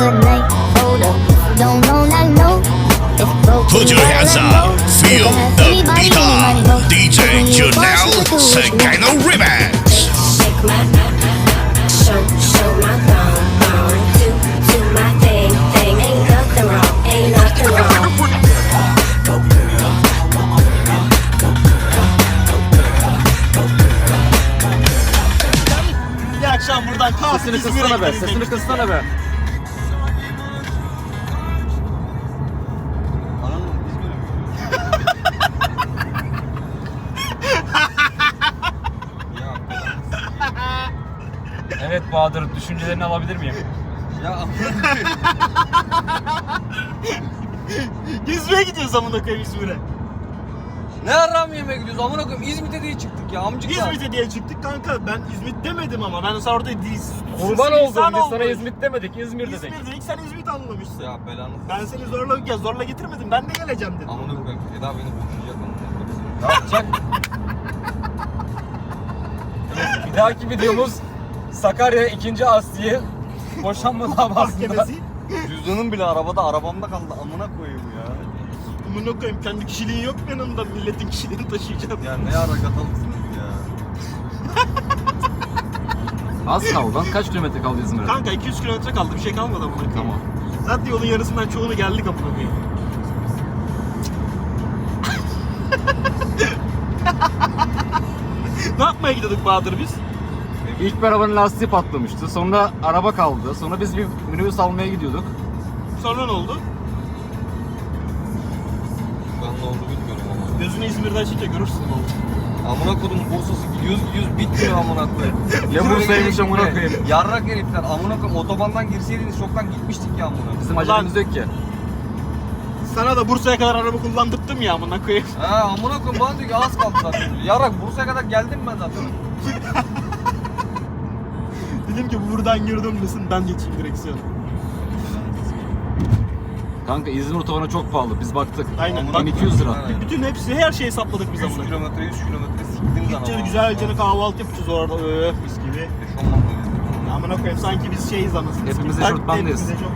Put your hands up, feel the beat up. DJ want. Secano Remix. Shake my, show, show my thong, thong. Do, do my thing, thing. Ain't nothing wrong, ain't nothing wrong. Bir akşam buradan kalkıp Sesini kıssana be, sesini kıssana be. Evet Bahadır, düşüncelerini alabilir miyim? İzmir'e gidiyoruz amına koyayım İzmir'e. Ne aram yemeğe gidiyoruz? Amına koyayım İzmit'e diye çıktık ya amcıklar. İzmit'e diye çıktık kanka. Ben İzmit demedim ama. Ben sana orada değilsin. Kurban oldum, biz sana İzmit demedik, İzmir dedik. İzmir dedik sen İzmit anlamışsın. Ya belanı. Ben seni zorla, ya zorla getirmedim. Ben de geleceğim dedim. Amına koyayım. Eda beni boşayacak amına koyayım. Ne yapacak? Bir dahaki videomuz Sakarya 2. Asliye boşanma davasında. Cüzdanım bile arabada arabamda kaldı amına koyayım ya. Amına koyayım kendi kişiliğin yok mu yanımda milletin kişiliğini taşıyacağım. Ya ne ara katalısınız ya. Az kaldı lan, kaç kilometre kaldı İzmir'e? Kanka 200 kilometre kaldı bir şey kalmadı amına koyayım. Tamam. Zaten yolun yarısından çoğunu geldik amına koyayım. ne yapmaya gidiyorduk Bahadır biz? İlk bir arabanın lastiği patlamıştı, sonra araba kaldı, sonra biz bir minibüs almaya gidiyorduk. Sonra ne oldu? Ben ne oldu bilmiyorum ama. Gözünü İzmir'de açınca görürsün ne oldu. Amına kodum Bursa'sı gidiyoruz gidiyoruz bitmiyor amına koyayım. Ya Bursa'ymış amına koyayım. Yarrak herifler amına koyayım otobandan girseydiniz çoktan gitmiştik ya amına. Bizim acelemiz yok ki. Sana da Bursa'ya kadar araba kullandırttım ya amına koyayım. Ha amına koyayım bana diyor ki az kaldı zaten. Yarrak Bursa'ya kadar geldim ben zaten. Dedim ki buradan girdim misin ben geçeyim direksiyonu. Kanka İzmir otobanı çok pahalı, biz baktık. Aynen bak. 1200 lira. Aynen. Bütün hepsi her şeyi hesapladık biz 100 amına. kilometre 100 kilometre siktiniz ama. Gideceğiz güzelce kahvaltı yapacağız orada öf mis gibi. Eşofmanla gezdik. Amına koyayım sanki biz şeyiz anasını. Hepimiz satayım. eşofman.